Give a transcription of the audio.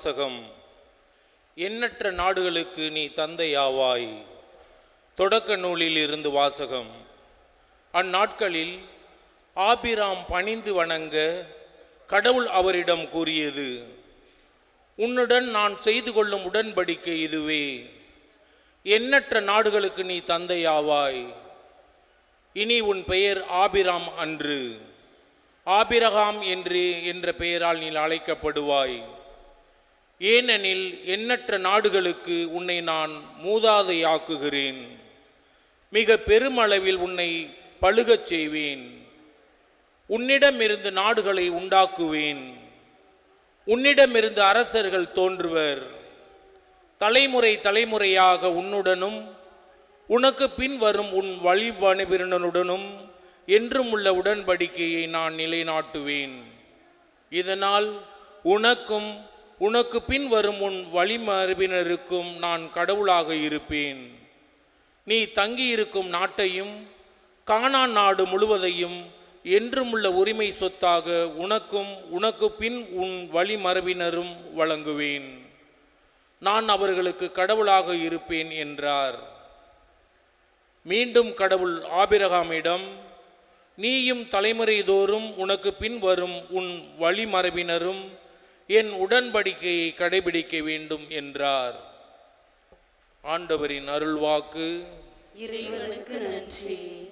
வாசகம் எண்ணற்ற நாடுகளுக்கு நீ தந்தையாவாய். தொடக்க நூலில் இருந்து வாசகம் அந்நாட்களில் ஆபிராம் பணிந்து வணங்க கடவுள் அவரிடம் கூறியது உன்னுடன் நான் செய்து கொள்ளும் உடன்படிக்கை இதுவே. எண்ணற்ற நாடுகளுக்கு நீ தந்தையாவாய். இனி உன் பெயர் ஆபிராம் அன்று. ஆபிரகாம் என்று என்ற பெயரால் நீ அழைக்கப்படுவாய். ஏனெனில் எண்ணற்ற நாடுகளுக்கு உன்னை நான் மூதாதையாக்குகிறேன். மிக பெருமளவில் உன்னை பழுகச் செய்வேன். உன்னிடமிருந்து நாடுகளை உண்டாக்குவேன். உன்னிடமிருந்து அரசர்கள் தோன்றுவர். தலைமுறை தலைமுறையாக உன்னுடனும் உனக்கு பின் வரும் உன் வழிபணிபிரனுடனும் என்றும் உள்ள உடன்படிக்கையை நான் நிலைநாட்டுவேன். இதனால் உனக்கும் உனக்கு பின் வரும் உன் வழிமரபினருக்கும் நான் கடவுளாக இருப்பேன். நீ தங்கியிருக்கும் நாட்டையும் காணான் நாடு முழுவதையும் என்றுமுள்ள உரிமை சொத்தாக உனக்கும் உனக்கு பின் உன் வழிமரபினரும் வழங்குவேன். நான் அவர்களுக்கு கடவுளாக இருப்பேன் என்றார். மீண்டும் கடவுள் ஆபிரகாமிடம் நீயும் தலைமுறைதோறும் உனக்கு பின் வரும் உன் வழிமரபினரும் என் உடன்படிக்கையை கடைபிடிக்க வேண்டும் என்றார். ஆண்டவரின் அருள்வாக்கு. இறைவனுக்கு நன்றி.